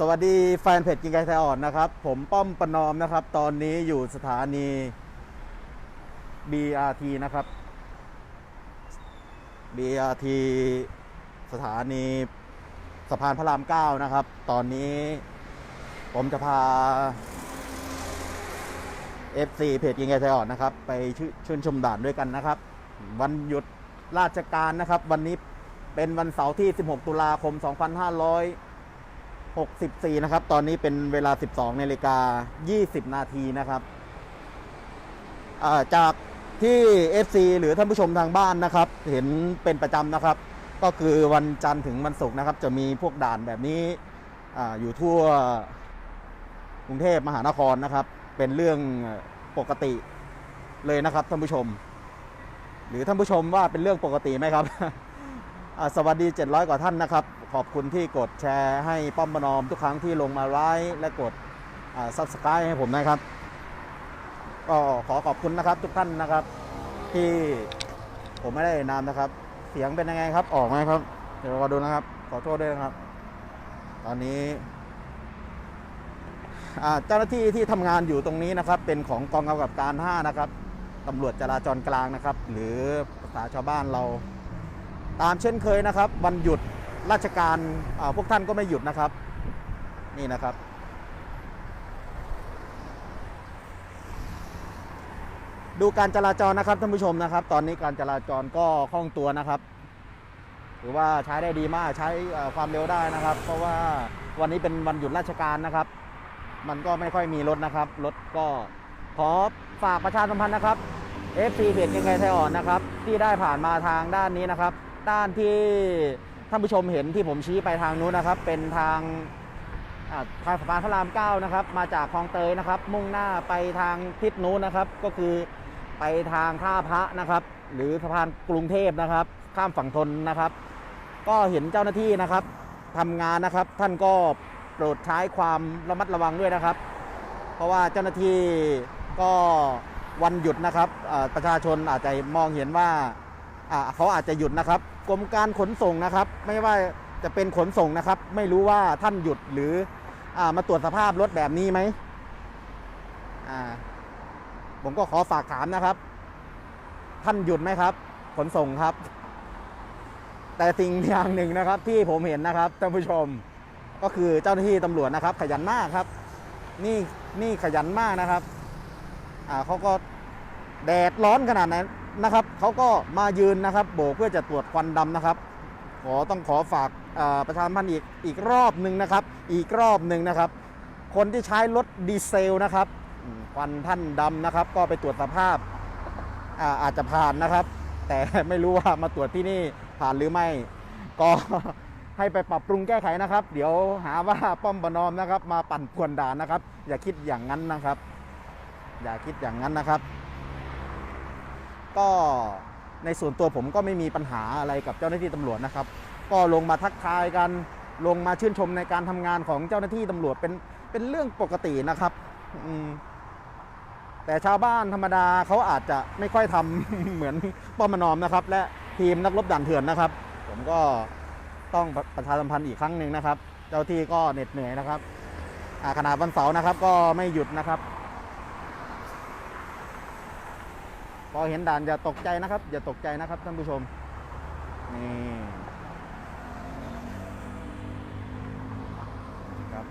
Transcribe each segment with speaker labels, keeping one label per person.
Speaker 1: สวัสดีแฟนเพจกินไก่ไทยอ่อนนะครับ ผมป้อมประนอมนะครับ ตอนนี้อยู่สถานี BRT นะครับ BRT สถานีสะพานพระราม 9 นะครับ ตอนนี้ผมจะพา FC เพจกินไก่ไทยอ่อนนะครับ ไปชื่นชื่นชมด่านด้วยกันนะครับ วันหยุดราชการนะครับ วันนี้เป็นวันเสาร์ที่ 16 ตุลาคม 2500 64 นะครับ ตอนนี้เป็นเวลา 12นาฬิกา 20 นาทีนะครับจากที่ FC หรือท่านผู้ชมทางบ้านนะครับ เห็นเป็นประจำนะครับ ก็คือวันจันทร์ถึงวันศุกร์นะครับ จะมีพวกด่านแบบนี้ออยู่ทั่วกรุงเทพมหานครนะครับ เป็นเรื่องปกติเลยนะครับท่านผู้ชม หรือท่านผู้ชมว่าเป็นเรื่องปกติไหมครับสวัสดี 700 กว่าท่านนะครับ ขอบคุณที่กดแชร์ให้ป้อมประนอมทุกครั้งที่ลงมาไลค์และกดซับสไคร b ์ให้ผมนะครับก็ขอขอบคุณนะครับทุกท่านนะครับ ที่ผมไม่ได้เอ่ยนามนะครับ เสียงเป็นยังไงครับออกไหมครับ เดี๋ยวเราดูนะครับ ขอโทษด้วยนะครับ ตอนนี้เจ้าหน้าที่ที่ทำงานอยู่ตรงนี้นะครับ เป็นของกองกำกับการ 5 นะครับตำรวจจราจรกลางนะครับ หรือภาษาชาวบ้านเรา ตามเช่นเคยนะครับ วันหยุด ราชการพวกท่านก็ไม่หยุดนะครับ นี่นะครับ ดูการจราจรนะครับท่านผู้ชมนะครับ ตอนนี้การจราจรก็คล่องตัวนะครับถือว่าใช้ได้ดีมากใช้ความเร็วได้นะครับ เพราะว่าวันนี้เป็นวันหยุดราชการนะครับ มันก็ไม่ค่อยมีรถนะครับรถก็ขอฝากประชาสัมพันธ์นะครับ FC เพจยังไงไทยอ่อนนะครับ ที่ได้ผ่านมาทางด้านนี้นะครับ ด้านที่ ท่านผู้ชมเห็นที่ผมชี้ไปทางนู้นนะครับ เป็นทางทางสะพานพระรามเก้านะครับ มาจากคลองเตยนะครับ มุ่งหน้าไปทางทิศนู้นนะครับ ก็คือไปทางท่าพระนะครับ หรือสะพานกรุงเทพนะครับ ข้ามฝั่งทนนะครับ ก็เห็นเจ้าหน้าที่นะครับทำงานนะครับ ท่านก็โปรดใช้ความระมัดระวังด้วยนะครับ เพราะว่าเจ้าหน้าที่ก็วันหยุดนะครับประชาชนอาจจะมองเห็นว่าเขาอาจจะหยุดนะครับ กรมการขนส่งนะครับ ไม่ว่าจะเป็นขนส่งนะครับ ไม่รู้ว่าท่านหยุดหรืออมาตรวจสภาพรถแบบนี้ไหมผมก็ขอฝากถามนะครับ ท่านหยุดไหมครับ ขนส่งครับ แต่สิ่งอย่างหนึ่งนะครับ ที่ผมเห็นนะครับท่านผู้ชม ก็คือเจ้าหน้าที่ตำรวจนะครับ ขยันมากครับ นี่นี่ขยันมากนะครับ อ่าเขาก็แดดร้อนขนาดนั้น นะครับเขาก็มายืนนะครับ โบกเพื่อจะตรวจควันดำนะครับ ขอต้องขอฝากประชาสัมพันธ์อีกอีกรอบหนึ่งนะครับ อีกรอบหนึ่งนะครับ คนที่ใช้รถดีเซลนะครับควันท่านดำนะครับ ก็ไปตรวจสภาพอาอาจจะผ่านนะครับ แต่ไม่รู้ว่ามาตรวจที่นี่ผ่านหรือไม่ ก็ให้ไปปรับปรุงแก้ไขนะครับ เดี๋ยวหาว่าป้อมประนอมนะครับ มาปั่นป่วนด่านนะครับ อย่าคิดอย่างนั้นนะครับ อย่าคิดอย่างนั้นนะครับ ก็ในส่วนตัวผมก็ไม่มีปัญหาอะไรกับเจ้าหน้าที่ตำรวจนะครับ ก็ลงมาทักทายกันลงมาชื่นชมในการทำงานของเจ้าหน้าที่ตำรวจเป็นเป็นเรื่องปกตินะครับแต่ชาวบ้านธรรมดาเขาอาจจะไม่ค่อยทำเหมือนป้อมนอมนะครับ และทีมนักรบด่านเถื่อนนะครับ ผมก็ต้องประชาสัมพันธ์อีกครั้งหนึ่งนะครับ เจ้าที่ก็เหน็ดเหนื่อยนะครับอาขนาดวันเสาร์นะครับ ก็ไม่หยุดนะครับ พ อเห็นด่านอย่าตกใจนะครับ อย่าตกใจนะครับท่านผู้ชม นี่ครับ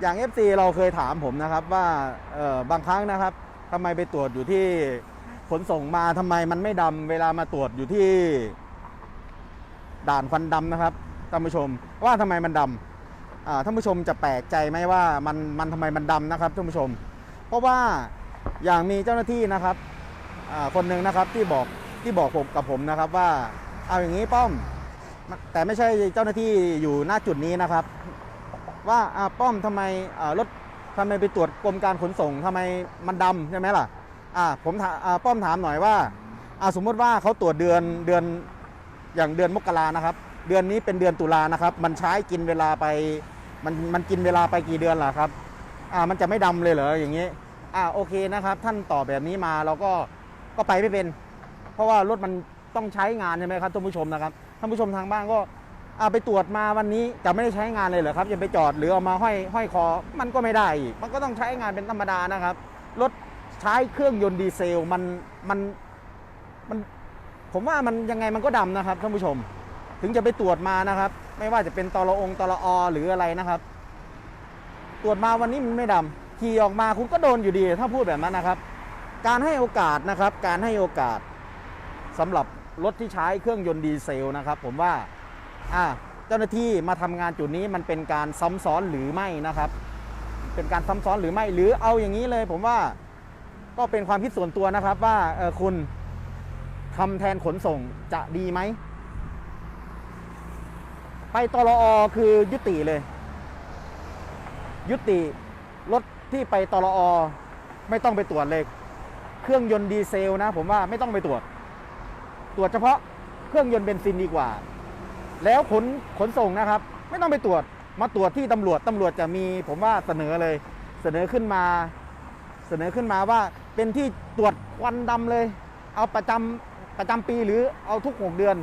Speaker 1: อย่าง FC เราเคยถามผมนะครับว่าบางครั้งนะครับทำไมไปตรวจอยู่ที่ขนส่งมาทำไมมันไม่ดำเวลามาตรวจอยู่ที่ ด่านควันดำนะครับท่านผู้ชมว่าทำไมมันดำอ่าท่านผู้ชมจะแปลกใจไหมว่ามันมันทำไมมันดำนะครับท่านผู้ชม เพราะว่าอย่างมีเจ้าหน้าที่นะครับคนหนึ่งนะครับที่บอกที่บอกผมกับผมนะครับว่าเอาอย่างนี้ป้อม แต่ไม่ใช่เจ้าหน้าที่อยู่หน้าจุดนี้นะครับ ว่าป้อมทำไมรถทำไมไปตรวจกรมการขนส่งทำไมมันดำใช่ไหมล่ะผมป้อมถามหน่อยว่าสมมติว่าเขาตรวจเดือนเดือน อย่างเดือนมกรานะครับ เดือนนี้เป็นเดือนตุลานะครับ มันใช้กินเวลาไป มันมันกินเวลาไปกี่เดือนล่ะครับ อ่า มันจะไม่ดำเลยเหรออย่างนี้ อ่า โอเคนะครับ ท่านตอบแบบนี้มาเราก็ ก็ไปไม่เป็น เพราะว่ารถมันต้องใช้งานใช่ไหมครับท่านผู้ชมนะครับ ท่านผู้ชมทางบ้านก็อ่าไปตรวจมาวันนี้จะไม่ได้ใช้งานเลยเหรอครับจะไปจอดหรือเอามาห้อยห้อยคอ มันก็ไม่ได้อีกมันก็ต้องใช้งานเป็นธรรมดานะครับ รถใช้เครื่องยนต์ดีเซลมันมันมัน ผมว่ามันยังไงมันก็ดำนะครับท่านผู้ชม ถึงจะไปตรวจมานะครับ ไม่ว่าจะเป็นตลอองตลออหรืออะไรนะครับ ตรวจมาวันนี้มันไม่ดำขี่ออกมาคุณก็โดนอยู่ดี ถ้าพูดแบบนั้นนะครับ การให้โอกาสนะครับ การให้โอกาสสำหรับรถที่ใช้เครื่องยนต์ดีเซลนะครับ ผมว่าอ่าเจ้าหน้าที่มาทำงานจุดนี้มันเป็นการซ้ำซ้อนหรือไม่นะครับ เป็นการซ้ำซ้อนหรือไม่หรือเอาอย่างนี้เลย ผมว่าก็เป็นความคิดส่วนตัวนะครับว่าคุณ ทำแทนขนส่งจะดีไหม ไปตลอคือยุติเลย ยุติรถที่ไปตลอไม่ต้องไปตรวจเลย เครื่องยนต์ดีเซลนะ ผมว่าไม่ต้องไปตรวจ ตรวจเฉพาะเครื่องยนต์เบนซินดีกว่า แล้วขนขนส่งนะครับ ไม่ต้องไปตรวจมาตรวจที่ตำรวจตำรวจจะมี ผมว่าเสนอเลย เสนอขึ้นมา เสนอขึ้นมาว่าเป็นที่ตรวจควันดำเลย เอาประจำ ประจำปีหรือเอาทุกหกเดือน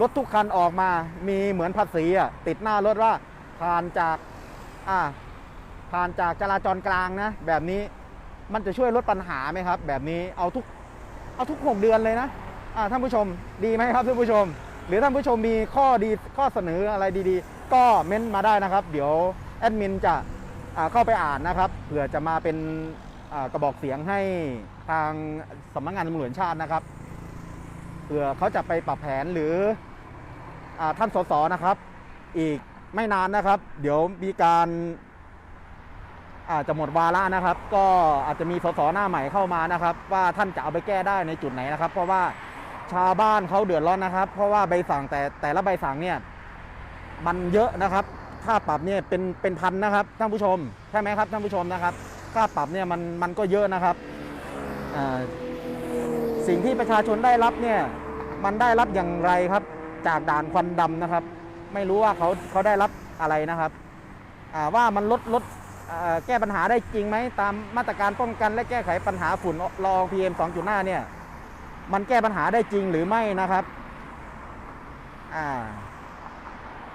Speaker 1: รถทุกคันออกมามีเหมือนภาษีอะติดหน้ารถว่าผ่านจากอ่าผ่านจากจราจรกลางนะ แบบนี้มันจะช่วยลดปัญหาไหมครับ แบบนี้เอาทุกเอาทุกหกเดือนเลยนะอ่าท่านผู้ชมดีไหมครับท่านผู้ชม หรือท่านผู้ชมมีข้อดีข้อเสนออะไรดีๆ ก็เม้นต์มาได้นะครับ เดี๋ยวแอดมินจะอ่าเข้าไปอ่านนะครับเผื่อจะมาเป็นอ่ากระบอกเสียงให้ทางสำนักงานตำรวจชาตินะครับ เผื่อเขาจะไปปรับแผนหรืออท่านสสนะครับ อีกไม่นานนะครับ เดี๋ยวมีการอาจจะหมดวาระนะครับ ก็อาจจะมีสสหน้าใหม่เข้ามานะครับ ว่าท่านจะเอาไปแก้ได้ในจุดไหนนะครับ เพราะว่าชาวบ้านเขาเดือดร้อนนะครับ เพราะว่าใบสั่งแต่แต่ละใบสั่งเนี่ยมันเยอะนะครับ ค่าปรับเนี่ยเป็นเป็นพันนะครับท่านผู้ชมใช่ไหมครับท่านผู้ชมนะครับ ค่าปรับเนี่ยมันมันก็เยอะนะครับอ่า สิ่งที่ประชาชนได้รับเนี่ยมันได้รับอย่างไรครับ จากด่านควันดำนะครับ ไม่รู้ว่าเขาเขาได้รับอะไรนะครับว่ามันลดลดแก้ปัญหาได้จริงไหมตามมาตรการป้องกันและแก้ไขปัญหาฝุ่นละออง PM 2.5เนี่ยมันแก้ปัญหาได้จริงหรือไม่นะครับ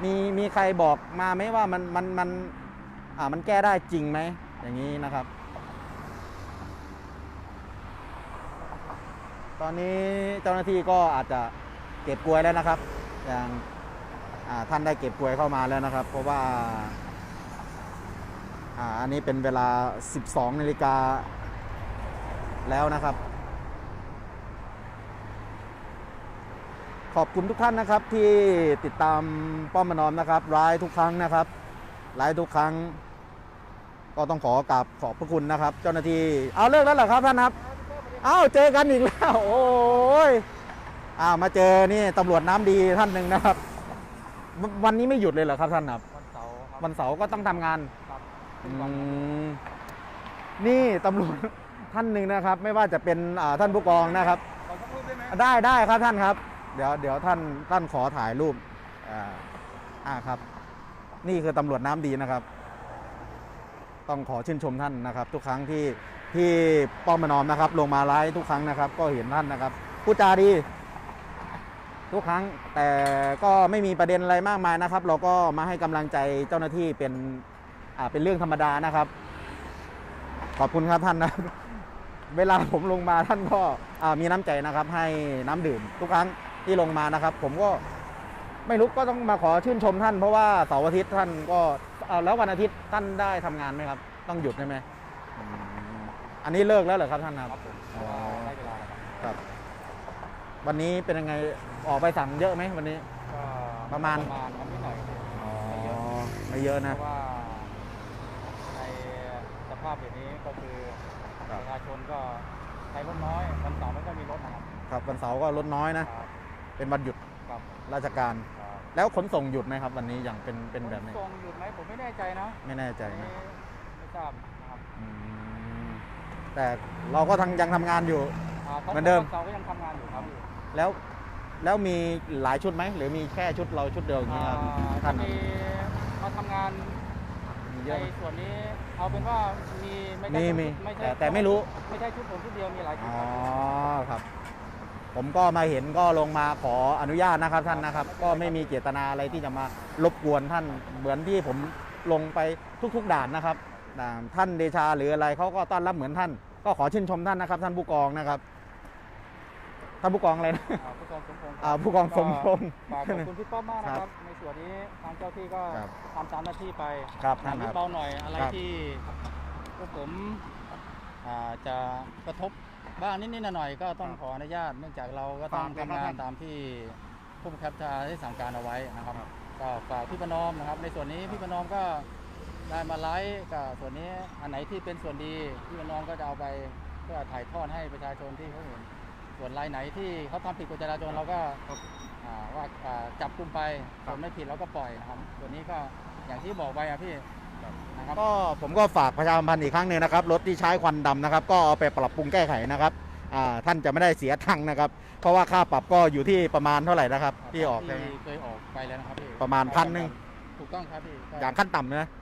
Speaker 1: มีมีใครบอกมาไหมว่ามันมันมันมันแก้ได้จริงไหมอย่างนี้นะครับ ตอนนี้เจ้าหน้าที่ก็อาจจะเก็บกลวยแล้วนะครับ อย่างท่านได้เก็บกลวยเข้ามาแล้วนะครับ เพราะว่าอันนี้เป็นเวลา 12นาฬิกาแล้วนะครับ ขอบคุณทุกท่านนะครับที่ติดตามป้อมมานอมนะครับร้ายทุกครั้งนะครับร้ายทุกครั้ง ก็ต้องขอกราบขอบพระคุณนะครับ เจ้าหน้าที่เอาเลิกแล้วเหรอครับท่านครับ อ้าเจอกันอีกแล้ว โอ้ยอ้าวมาเจอนี่ตำรวจน้ำดีท่านหนึ่งนะครับววันนี้ไม่หยุดเลยเหรอครับท่านครับ
Speaker 2: วันเสาร์ครับ
Speaker 1: วันเสาร์ก็ต้องทำงาน
Speaker 2: ครับ
Speaker 1: อื
Speaker 2: เป็นวัน
Speaker 1: มนี่ตำรวจ ท่านหนึ่งนะครับ ไม่ว่าจะเป็นอ่าท่านผู้กองนะครับ
Speaker 2: ขอสักรูปได้ไหม
Speaker 1: ได้ได้ครับท่านครับ เดี๋ยวเดี๋ยวท่านท่านขอถ่ายรูปอ่าอ่าครับ นี่คือตำรวจน้ำดีนะครับ ต้องขอชื่นชมท่านนะครับ ทุกครั้งที่ ที่ป้อมมานอมนะครับ ลงมาไลฟ์ทุกครั้งนะครับ ก็เห็นท่านนะครับพูดจาดี ทุกครั้งแต่ก็ไม่มีประเด็นอะไรมากมายนะครับ เราก็มาให้กำลังใจเจ้าหน้าที่เป็นอ่าเป็นเรื่องธรรมดานะครับ ขอบคุณครับท่านนะเวลาผมลงมาท่านก็อ่ามีน้ำใจนะครับ ให้น้ำดื่ม ทุกครั้งที่ลงมานะครับ ผมก็ไม่รู้ก็ต้องมาขอชื่นชมท่านเพราะว่าเสาร์อาทิตย์ท่านก็อ่าแล้ววันอาทิตย์ท่านได้ทำงานไหมครับ ต้องหยุดใช่ไหม อันนี้เลิกแล้วเหรอครับท่านค
Speaker 2: ค
Speaker 1: รั
Speaker 2: รั
Speaker 1: บบ
Speaker 2: ผมเพราะว่าได้เวลาแล้วครับ
Speaker 1: ครับ วันนี้เป็นยังไงออกไปสั่งเยอะไหมวันนี้
Speaker 2: ก็
Speaker 1: ประมาณ
Speaker 2: ประมาณครับนิดหน่อย
Speaker 1: อ๋อ
Speaker 2: ไม่เยอะ
Speaker 1: ไม่เยอะ
Speaker 2: เพ
Speaker 1: นะ
Speaker 2: ราะว่าในสภาพแบบนี้ก็คือ
Speaker 1: ครับ
Speaker 2: ประชาชนก็ใช้รถน้อยวันเสาร์ไม่ค่อยมีรถนะครับ
Speaker 1: ครับวันเสาร์ก็ลดน้อยนะ
Speaker 2: ครับ
Speaker 1: เป็นวันหยุด
Speaker 2: ครับ
Speaker 1: ราชการ
Speaker 2: ครับ
Speaker 1: แล้วขนส่งหยุดไหมครับ วันนี้อย่างเป็นเป็นแบบนี้
Speaker 2: ขส่งหยุดไหมผมไม่แน่ใจนะ
Speaker 1: ไม่แน่ใจ
Speaker 2: อัน
Speaker 1: นะ
Speaker 2: นี้ไม่ทราบนะครับ
Speaker 1: อืม แต่เราก็ทั้งยังทำงานอยู่าเหมือนเดิม
Speaker 2: วันเสาร์ก็ยังทำงานอยู่ครับ
Speaker 1: แล้วแล้วมีหลายชุดไหมหรือมีแค่ชุดเราชุดเดียวอย่างนี้ครับ
Speaker 2: อ่า
Speaker 1: ท่าน
Speaker 2: จะมีมาทำงาน
Speaker 1: มี
Speaker 2: ใน
Speaker 1: เยอะไหม
Speaker 2: ส่วนนี้เอาเป็นว่ามีไม่ใช่
Speaker 1: มี
Speaker 2: ชุด
Speaker 1: มี
Speaker 2: ไม่ใช่
Speaker 1: แต่แต่ไม่รู้
Speaker 2: ไม่ใช่ชุดผมชุดเดียวมีหลายชุด
Speaker 1: อ๋อ
Speaker 2: ครับ
Speaker 1: ครับ ผมก็มาเห็นก็ลงมาขออนุญาตนะครับท่านนะครับ ก็ไม่มีเจตนาอะไรที่จะมารบกวนท่านเหมือนที่ผมลงไปทุก ๆ ด่านนะครับด่าน ท่านเดชาหรืออะไรเขาก็ต้อนรับเหมือนท่าน ก็ขอชื่นชมท่านนะครับ ท่านผู้กองนะครับท่านผู้กองอะไรนะ
Speaker 2: อ่าผู้กองสมพงศ์
Speaker 1: อ่าผู้กองสมพงศ์
Speaker 2: ฝากขอบคุณพี่ป้อมมากนะค
Speaker 1: ครั
Speaker 2: รับบในส่วนนี้ทางเจ้าที่ก็
Speaker 1: ครับ
Speaker 2: ทำตามหน้าที่ไป
Speaker 1: ครับท่าน
Speaker 2: นิ
Speaker 1: ค
Speaker 2: ด
Speaker 1: รับ
Speaker 2: เบาหน่อยอะไร
Speaker 1: ครับที่
Speaker 2: ที่พวกผมอ่าจะกระทบบ้างนิดๆหน่อยๆก็ต้อง
Speaker 1: ครับ
Speaker 2: ขออนุญาต เนื่องจากเราก็ต้อง
Speaker 1: ฝาก
Speaker 2: ทำงา
Speaker 1: ครั
Speaker 2: น
Speaker 1: บ
Speaker 2: ตามที่ผู้บังคับบัญชาได้สั่งการเอาไว้นะครับก็ฝากพี่ประนอมนะครับ ในส่วนนี้พี่ประนอมก็ ได้มาไลฟ์ก็ส่วนนี้อันไหนที่เป็นส่วนดีพี่ประนอมก็จะเอาไปเพื่อถ่ายทอดให้ประชาชนที่เขาเห็น ส่วนรายไหนที่เขาทำผิดกฎจราจรเราก็อ่าว่าอ่าจับกุมไปส่วนไม่ผิดเราก็ปล่อยนะครับ ส่วนนี้ก็อย่างที่บอกไปอะพี่นะครับ
Speaker 1: ก็ผมก็ฝากประชาสัมพันธ์อีกครั้งหนึ่งนะครับรถที่ใช้ควันดำนะครับ ก็เอาไปปรับปรุงแก้ไขนะครับอ่าท่านจะไม่ได้เสียทังค์นะครับ เพราะว่าค่าปรับก็อยู่ที่ประมาณเท่าไหร่นะครับ ที่ออกไป
Speaker 2: ที่เคยออกไปแล้วนะครับพี่
Speaker 1: ประมาณพันหนึ่ง
Speaker 2: ถูกต้องครับพี่ก็
Speaker 1: อย่างขั้นต่ำนะ
Speaker 2: อ่า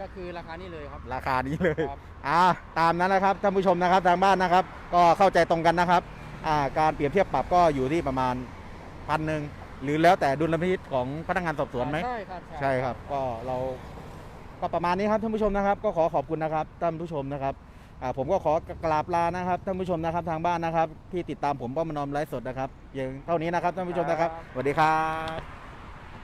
Speaker 2: ก็คือราคานี้เลยครับ
Speaker 1: ราคานี้เลย
Speaker 2: ครับ
Speaker 1: อ่าตามนั้นนะครับท่านผู้ชมนะครับทางบ้านนะครับ ก็เข้าใจตรงกันนะครับอ่าการเปรียบเทียบปรับก็อยู่ที่ประมาณพันหนึ่งหรือแล้วแต่ดุลพินิจของพนักงานสอบสวนไหม
Speaker 2: ใช่ครับ
Speaker 1: ใช่ครับ ก็เราก็ประมาณนี้ครับท่านผู้ชมนะครับ ก็ขอขอบคุณนะครับท่านผู้ชมนะครับอ่าผมก็ขอกราบลานะครับท่านผู้ชมนะครับทางบ้านนะครับ ที่ติดตามผมป้อมมานอมไลฟ์สดนะครับอย่างเท่านี้นะครับท่านผู้ชมนะครับสวัสดีครับ